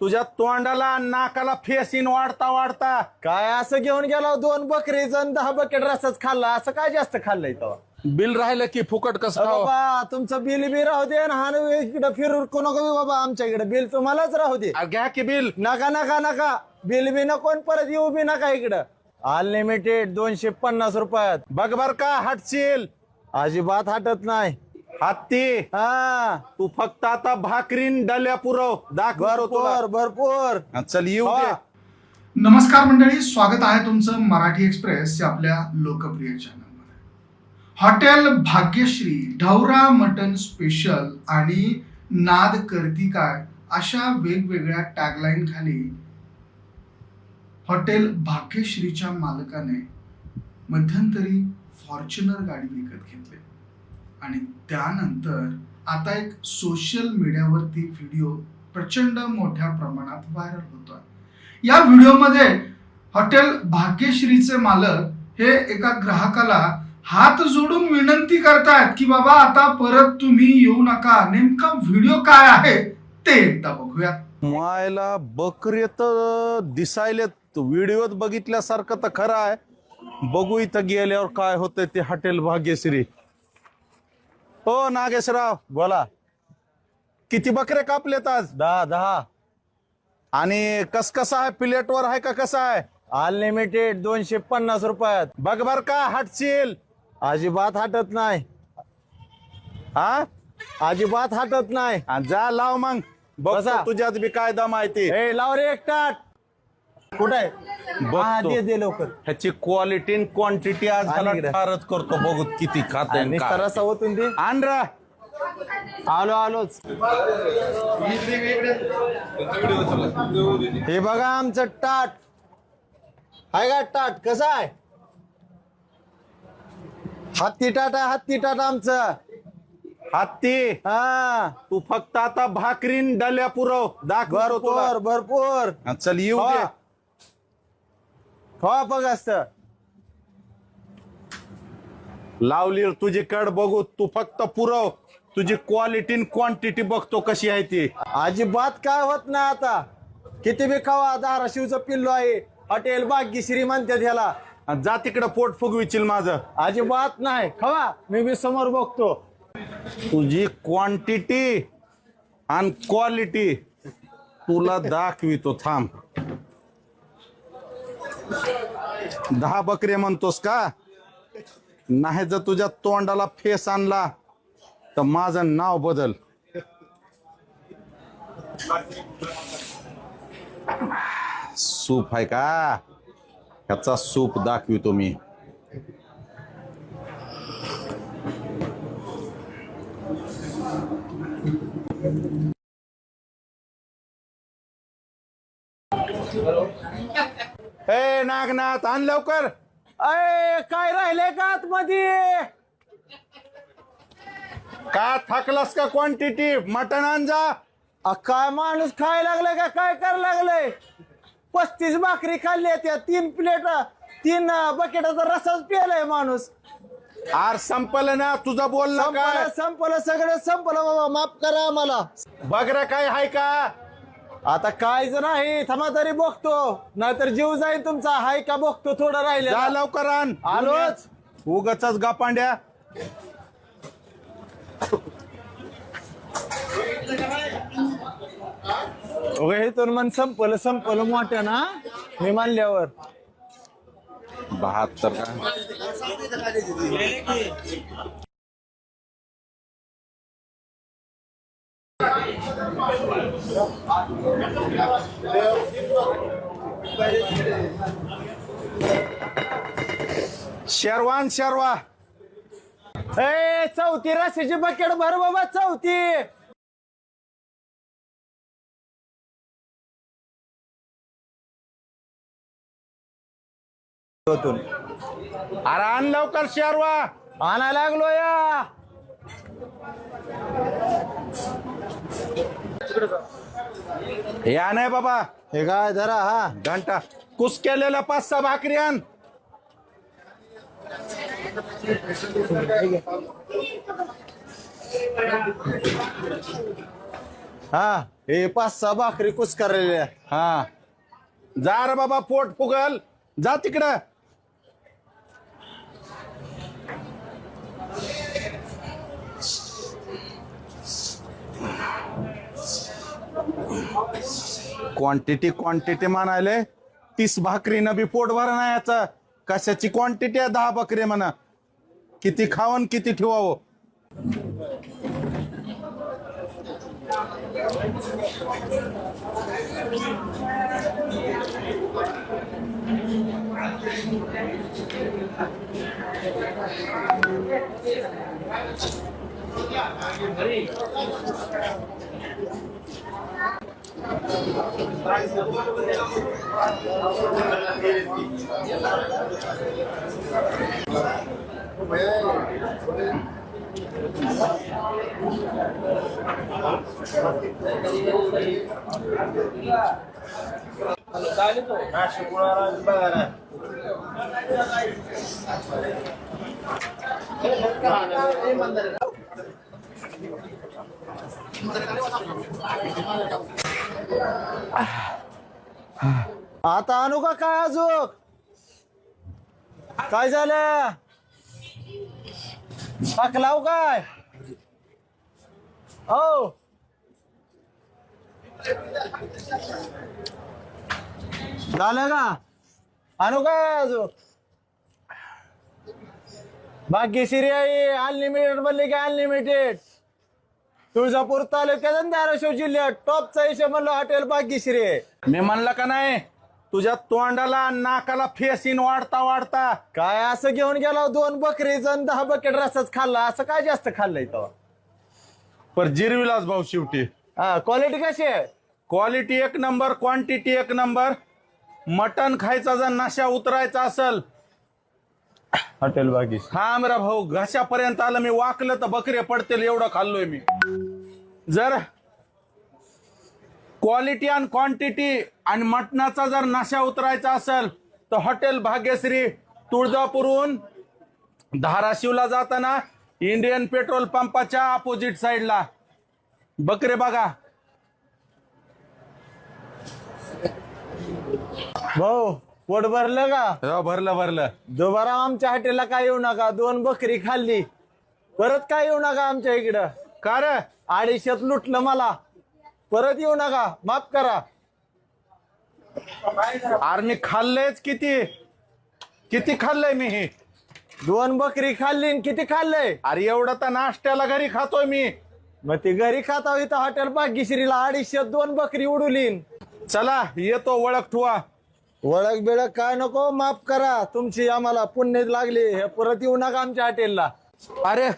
तुझ्या तोंडाला नाकाला फेसिन वाढता वाढता. काय असं घेऊन गेला दोन बकरीचं आणि दहा बकेट रसाच खाल्ला असं काय जास्त खाल्लंय तेव्हा बिल राहिलं की फुकट कसं खावं? बाबा तुमचं बिल बी राहू दे ना हा इकडे फिरू नको बी बाबा आमच्या इकडे बिल तुम्हालाच राहू दे. अरे घ्या की बिल. नका नका नका. बिल बी नको आणि परत येऊ बी नका इकडं. अनलिमिटेड दोनशे पन्नास रुपयात. बघ बर का हटशील. अजिबात हटत नाही. हत्ती. हा. तू फक्त आता भाकरीन डल्या पुरव. दाखवतो तुला. भरपूर भरपूर. चल येऊ हा. दे. नमस्कार मंडळी स्वागत आहे तुमचं मराठी एक्सप्रेस या आपल्या लोकप्रिय चॅनलमध्ये हॉटेल भाग्यश्री ढवरा मटन स्पेशल आणि नाद करती काय अशा वेगवेगळ्या टॅगलाईन खाली हॉटेल भाग्यश्रीच्या मालकाने मध्यंतरी फॉर्च्युनर गाडी विकत घेतली. आणि त्यानंतर आता एक सोशल मीडियावरती व्हिडिओ प्रचंड मोठ्या प्रमाणात व्हायरल होतोय. या व्हिडिओमध्ये हॉटेल भाग्यश्रीचे मालक हे एका ग्राहकाला हात जोडून विनंती करतायत की बाबा आता परत तुम्ही येऊ नका. नेमका व्हिडिओ काय आहे ते एकदा बघूया. मायला बकरे तर दिसायले व्हिडिओत बघितल्यासारखं तर खरं आहे. बघू इथं गेल्यावर काय होतंय ते हॉटेल भाग्यश्री. हो नागेशराव बोला. किती बकरे कापलेत आज? दहा दहा. आणि कस कसं आहे? प्लेटवर आहे का कसं आहे? अनलिमिटेड दोनशे पन्नास रुपयात. बघ बर का हटशील. अजिबात हटत नाही. हा अजिबात हटत नाही. आणि जा लाव मग. बघ बसा. तुझ्यात बी कायदा माहिती. ए लाव रे एक कुठे हा, बघतो. दे दे लवकर. ह्याची क्वालिटी आणि क्वांटिटी आज आणि ह्याला इकडे. फारच करतो. बघू किती खात आणि सरस होतून दे. आलो आलोच. हे बघा आमचं टाट. आहे का टाट? कसं आहे? हत्ती टाट आहे हत्ती टाट आमचं. हत्ती. हा. तू फक्त आता भाकरीन डल्या पुरव. दाखवतो भरपूर भरपूर. हा, चल येऊ. दे. हो. हो, बघ असत लावली तुझी कड बघू तू फक्त पुरव. तुझी क्वालिटी क्वांटिटी बघतो कशी आहे ती. अजिबात काय होत नाही आता. किती बी खावा धाराशिवचं पिल्लो आहे हॉटेल भाग्यश्री म्हणतात ह्याला. जा तिकडं पोट फुगविचील माझं. अजिबात नाही. खवा मी बी समोर बघतो. तुझी क्वांटिटी आणि क्वालिटी तुला दाखवितो थांब. दहा बकरे म्हणतोस का? नाही जर तुझ्या तोंडाला फेस आणला तर माझं नाव बदल. सूप आहे का? ह्याचा सूप दाखवितो मी. हे नागनाथ आण लवकर. अय काय राहिले का आतमध्ये? का थकलास का क्वांटिटी मटण आण जा अ, काय माणूस खाय लागलाय का? काय कर लागलाय? पस्तीस भाकरी खाल्ली त्या तीन प्लेट तीन बकेटाचा रसाच प्यायलाय माणूस. आर संपलं ना? तुझं बोलणं काय? संपलं संपलं सगळं संपलं बाबा. माफ करा आम्हाला. बघ काय हाय का? आता काय जर नाही थांबा तरी बघतो. नाहीतर जीव जाईल तुमचा. हाय का बघतो थोडं जा राहिलं लवकर आण. आलोच. उगच गापांड्या इथून मन संपलं संपलं मोठ्या ना? मी मानल्यावर. बहात्तर का? शेरवान शेरवा. ए चौथी रस्त्याची बकेट भर बाबा चौथी. अरे आण लवकर शेरवा. आणा लागलो या. हे नाही बाबा. हे काय धरा हा. घंटा. कुस केलेला पाच सहा भाकरी आण. हा हे पाच सहा भाकरी कुसकारलेल्या हा. जा रे बाबा पोट फुगल. जा तिकडं. क्वांटिटी क्वांटिटी म्हणाले तीस भाकरीनं बी पोट भरणा याचा याचं कशाची क्वांटिटी आहे? दहा बकरी म्हणा. किती खावन किती ठेवावं? चालेल तो हा शुक्रवार बघा आता आणू का काय अजून? काय झालं? टाकलाव काय? हो. झालं का? आणू काय अजून? भाग्यश्री आई अनलिमिटेड बनली की अनलिमिटेड तुळजापूर तालुक्यात आणि धाराशिव जिल्ह्यात टॉपचा इशे म्हणलं हॉटेल भाग्यश्री. आहे मी म्हणलं का नाही तुझ्या तोंडाला नाकाला फेसीन वाढता वाढता. काय असं घेऊन गेला दोन बकरी जण दहा बकेट रसाच खाल्ला असं काय जास्त खाल्लंय तेव्हा पर जिरविलाच भाऊ शेवटी. हा क्वालिटी कशी आहे? क्वालिटी एक नंबर क्वांटिटी एक नंबर मटन खायचा जर नशा उतरायचा असेल. हॉटेल बागेश हा मेरा भाऊ घशापर्यंत आलं मी वाकलं तर बकरे पडतील एवढं खाल्लोय मी. जर क्वालिटी आणि क्वांटिटी आणि मटणाचा जर नशा उतरायचा असेल तर हॉटेल भाग्यश्री तुळजापूरहून धाराशिवला जाताना इंडियन पेट्रोल पंपाच्या अपोजिट साईडला बकरे बघा. भाऊ पोट भरलं का? हो, भरलं भरलं. दुबारा आमच्या हॉटेलला काय येऊ नका. दोन बकरी खाल्ली. परत काय येऊ नका आमच्या इकडं. का रे? अडीचशेत लुटलं मला. परत येऊ नका. माफ करा. अरे मी खाल्लंयच किती? किती खाल्लंय मी हे? दोन बकरी खाल्ली किती खाल्लंय? अरे एवढं तर नाश्त्याला घरी खातोय मी. मग ती घरी खाता इथं हॉटेल भाग्यश्रीला अडीचशेत दोन बकरी उडवलीन चला येतो ओळख ठुवा. ओळख बिळख काय नको माफ करा. तुमची आम्हाला पुण्य लागली. हे परत येऊ नका आमच्या हॉटेलला. अरे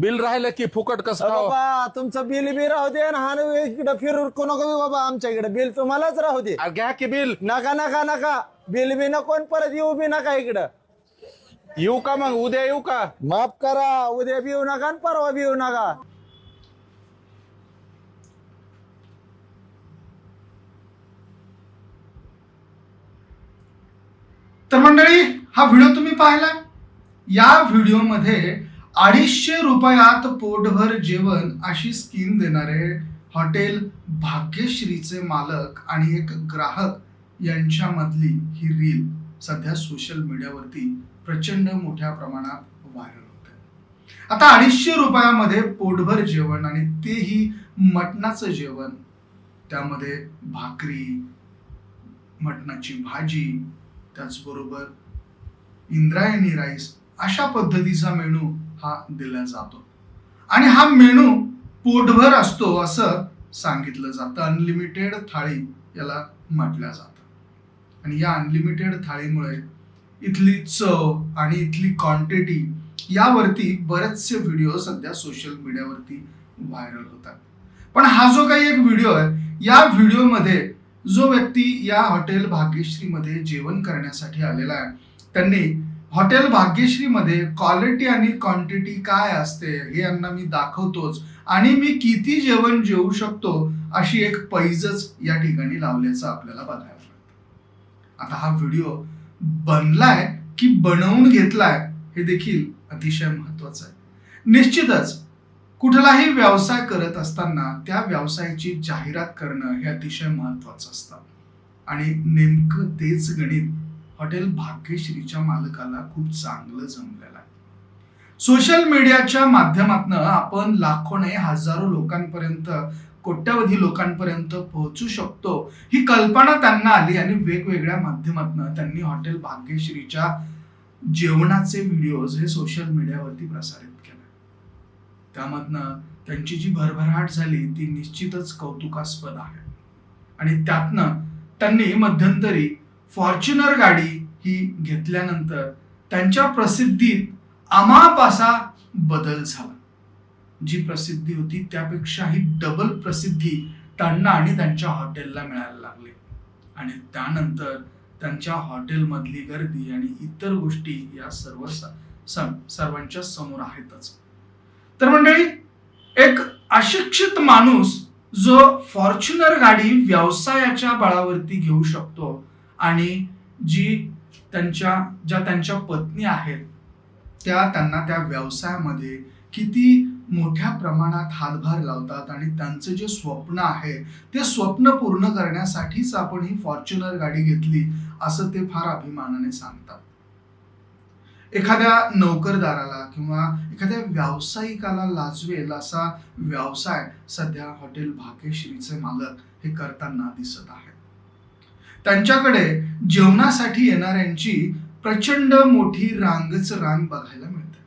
बिल राहिलं की फुकट कसं खावं? बाबा तुमचं बिल बी राहू दे आणि इकडे फिरून. नको बी बाबा आमच्या इकडे? बिल तुम्हालाच राहू दे. अरे घ्या की बिल. नका नका नका. बिल बी नको आणि परत येऊ बी नका इकडं. येऊ का मग? उद्या येऊ का? माफ करा. उद्या बी येऊ नका आणि परवा बी येऊ नका. तर मंडळी हा व्हिडिओ तुम्ही पाहिला? या व्हिडिओमध्ये अडीचशे रुपयात पोटभर जेवण अशी स्कीम देणारे हॉटेल भाग्यश्रीचे मालक आणि एक ग्राहक यांच्यामधली ही रील सध्या सोशल मीडियावरती प्रचंड मोठ्या प्रमाणात व्हायरल होते. आता अडीचशे रुपयामध्ये पोटभर जेवण आणि तेही मटणाचं जेवण त्यामध्ये भाकरी मटणाची भाजी त्याचबरोबर इंद्रायणी राईस अशा पद्धतीचा मेनू हा दिला जातो. आणि हा मेनू पोटभर असतो असं सांगितलं जातं. अनलिमिटेड थाळी याला म्हटलं जातं. आणि या अनलिमिटेड थाळीमुळे इथली चव आणि इथली क्वांटिटी यावरती बरेचसे व्हिडिओ सध्या सोशल मीडियावरती व्हायरल होतात. पण हा जो काही एक व्हिडिओ आहे या व्हिडिओमध्ये जो व्यक्ती या हॉटेल भाग्यश्रीमध्ये जेवण करण्यासाठी आलेला आहे त्यांनी हॉटेल भाग्यश्रीमध्ये क्वालिटी आणि क्वांटिटी काय असते हे यांना मी दाखवतोच. आणि मी किती जेवण जेवू शकतो अशी एक पैजच या ठिकाणी लावल्याचं आपल्याला बघायला मिळतं. आता हा व्हिडिओ बनलाय की बनवून घेतलाय हे देखील अतिशय महत्वाचं आहे. निश्चितच कुठलाही व्यवसाय करत असताना त्या व्यवसायाची जाहिरात करणं हे अतिशय महत्वाचं असतं. आणि नेमकं तेच गणित हॉटेल भाग्यश्रीच्या मालकाला खूप चांगलं जमलेलं आहे. सोशल मीडियाच्या माध्यमातून आपण लाखो नाही हजारो लोकांपर्यंत कोट्यावधी लोकांपर्यंत पोहोचू शकतो. ही कल्पना त्यांना आली आणि वेगवेगळ्या माध्यमातून त्यांनी हॉटेल भाग्यश्रीच्या जेवणाचे व्हिडिओज हे सोशल मीडियावरती प्रसारित केले. त्यामधनं त्यांची जी भरभराट झाली ती निश्चितच कौतुकास्पद आहे. आणि त्यातनं त्यांनी मध्यंतरी फॉर्च्युनर गाडी ही घेतल्यानंतर त्यांच्या प्रसिद्धीत अमाप असा बदल झाला. जी प्रसिद्धी होती त्यापेक्षाही डबल प्रसिद्धी त्यांना आणि त्यांच्या हॉटेलला मिळायला लागली. आणि त्यानंतर त्यांच्या हॉटेलमधली गर्दी आणि इतर गोष्टी या सर्व सर्वांच्या समोर आहेतच. तर मंडळी एक अशिक्षित माणूस जो फॉर्च्युनर गाडी व्यवसायाच्या बळावरती घेऊ शकतो आणि जी त्यांच्या ज्या त्यांच्या पत्नी आहेत त्या त्यांना त्या व्यवसायामध्ये किती मोठ्या प्रमाणात हातभार लावतात आणि त्यांचं जे स्वप्न आहे ते स्वप्न पूर्ण करण्यासाठीच आपण ही फॉर्च्युनर गाडी घेतली असं ते फार अभिमानाने सांगतात. एखाद्या नोकरदाराला किंवा एखाद्या व्यावसायिकाला लाजवेल असा व्यवसाय सध्या हॉटेल भाग्यश्रीचे मालक हे करताना दिसत आहेत. त्यांच्याकडे जेवणासाठी येणाऱ्यांची प्रचंड मोठी रांगच रांग बघायला मिळते.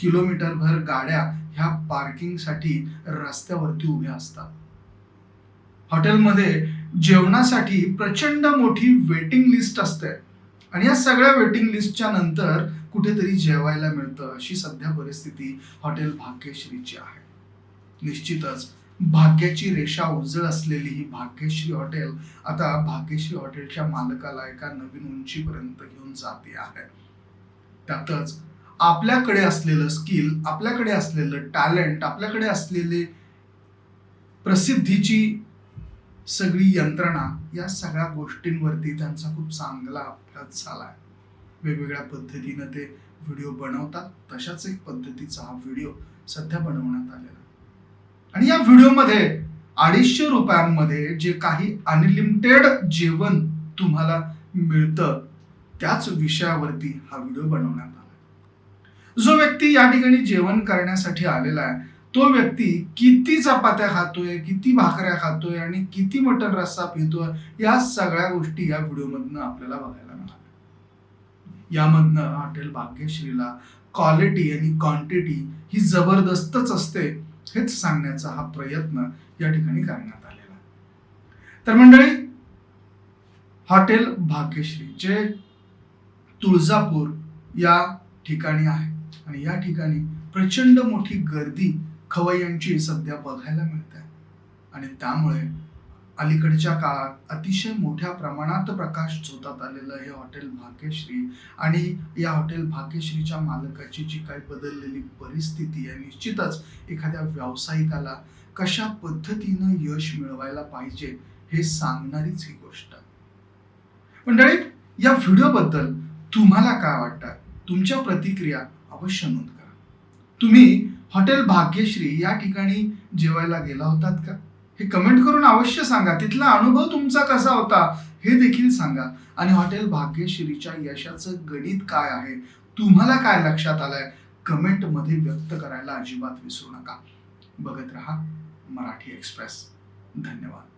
किलोमीटरभर गाड्या ह्या पार्किंगसाठी रस्त्यावरती उभ्या असतात. हॉटेलमध्ये जेवणासाठी प्रचंड मोठी वेटिंग लिस्ट असते आणि या सगळ्या वेटिंग लिस्टच्या नंतर कुठेतरी जेवायला मिळतं अशी सध्या परिस्थिती हॉटेल भाग्यश्रीची आहे. निश्चितच भाग्याची रेषा उजळ असलेली ही भाग्यश्री हॉटेल आता भाग्यश्री हॉटेलच्या मालकाला एका नवीन उंचीपर्यंत घेऊन जाते आहे. त्यातच आपल्याकडे असलेलं स्किल आपल्याकडे असलेलं टॅलेंट आपल्याकडे असलेले प्रसिद्धीची सगळी यंत्रणा या सगळ्या गोष्टींवरती त्यांचा खूप चांगला अभ्यास झाला आहे वेगवेगळ्या पद्धतीनं ते व्हिडिओ बनवतात. तशाच एक पद्धतीचा हा व्हिडिओ सध्या बनवण्यात आलेला आहे. आणि या व्हिडिओमध्ये अडीचशे रुपयांमध्ये जे काही अनलिमिटेड जेवण तुम्हाला मिळतं त्याच विषयावरती हा व्हिडिओ बनवण्यात आला. जो व्यक्ती या ठिकाणी जेवण करण्यासाठी आलेला आहे तो व्यक्ती किती चपात्या खातोय किती भाकऱ्या खातोय आणि किती मटन रस्सा पितोय या सगळ्या गोष्टी या व्हिडिओमधनं आपल्याला बघायला मिळाल्या. यामधनं हॉटेल भाग्यश्रीला क्वालिटी आणि क्वांटिटी ही जबरदस्तच असते. हेच सांगण्याचा हा प्रयत्न या ठिकाणी करण्यात आलेला तर मंडळी हॉटेल भाग्यश्री जे तुळजापूर या ठिकाणी आहे आणि या ठिकाणी प्रचंड मोठी गर्दी खवय्यांची सध्या बघायला मिळते आणि त्यामुळे अलीकडच्या काळात अतिशय मोठ्या प्रमाणात प्रकाश झोतात आलेलं हे हॉटेल भाग्यश्री आणि या हॉटेल भाग्यश्रीच्या मालकाची जी काही बदललेली परिस्थिती आहे निश्चितच एखाद्या व्यावसायिकाला कशा पद्धतीनं यश मिळवायला पाहिजे हे सांगणारीच ही गोष्ट. मंडळी या व्हिडिओबद्दल तुम्हाला काय वाटतं? तुमच्या प्रतिक्रिया अवश्य नोंद करा. तुम्ही हॉटेल भाग्यश्री या ठिकाणी जेवायला गेला होतात का? हे कमेंट करून अवश्य सांगा. तिथला अनुभव तुमचा कसा होता हे देखील सांगा. आणि हॉटेल भाग्यश्रीच्या यशाचं गणित काय आहे? तुम्हाला काय लक्षात आलंय? कमेंटमध्ये व्यक्त करायला अजिबात विसरू नका. बघत रहा मराठी एक्सप्रेस. धन्यवाद.